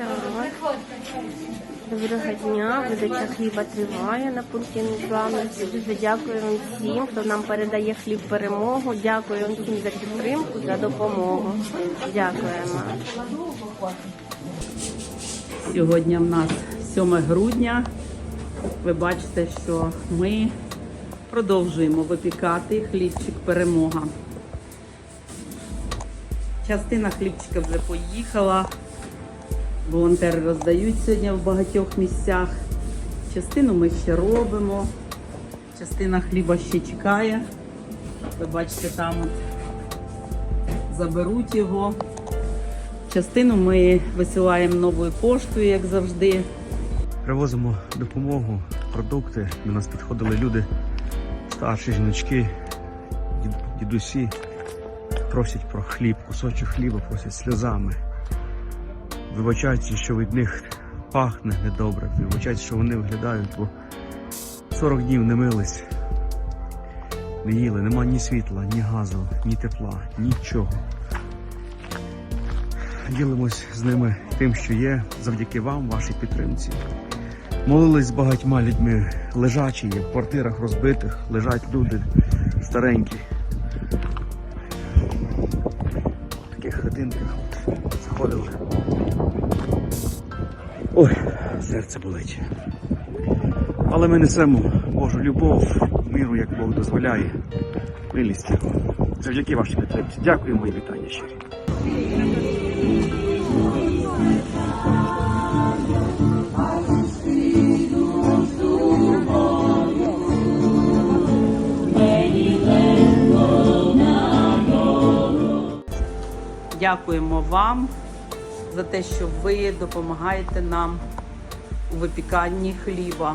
Так. Доброго дня. Видача хліба триває на пункті незламності. Дуже дякую вам всім, хто нам передає хліб перемогу. Дякую вам всім за підтримку, за допомогу. Дякуємо. Сьогодні в нас 7 грудня. Ви бачите, що ми продовжуємо випікати хлібчик перемога. Частина хлібчика вже поїхала. Волонтери роздають сьогодні в багатьох місцях. Частину ми ще робимо. Частина хліба ще чекає. Ви бачите, там от заберуть його. Частину ми висилаємо новою поштою, як завжди. Привозимо допомогу, продукти. До нас підходили люди, старші жіночки, дідусі, просять про хліб, кусочок хліба, просять сльозами. Вибачаються, що від них пахне недобре. Вибачаються, що вони виглядають, бо 40 днів не мились, не їли, нема ні світла, ні газу, ні тепла, нічого. Ділимось з ними тим, що є, завдяки вам, вашій підтримці. Молились з багатьма людьми, лежачі є в квартирах розбитих, лежать люди старенькі. В таких хатинках от заходили. Ой, серце болить. Але ми несемо Божу любов, миру, як Бог дозволяє, милість. Завдяки вашій підтримці. Дякуємо і вітання щирі. Дякуємо вам за те, що ви допомагаєте нам у випіканні хліба.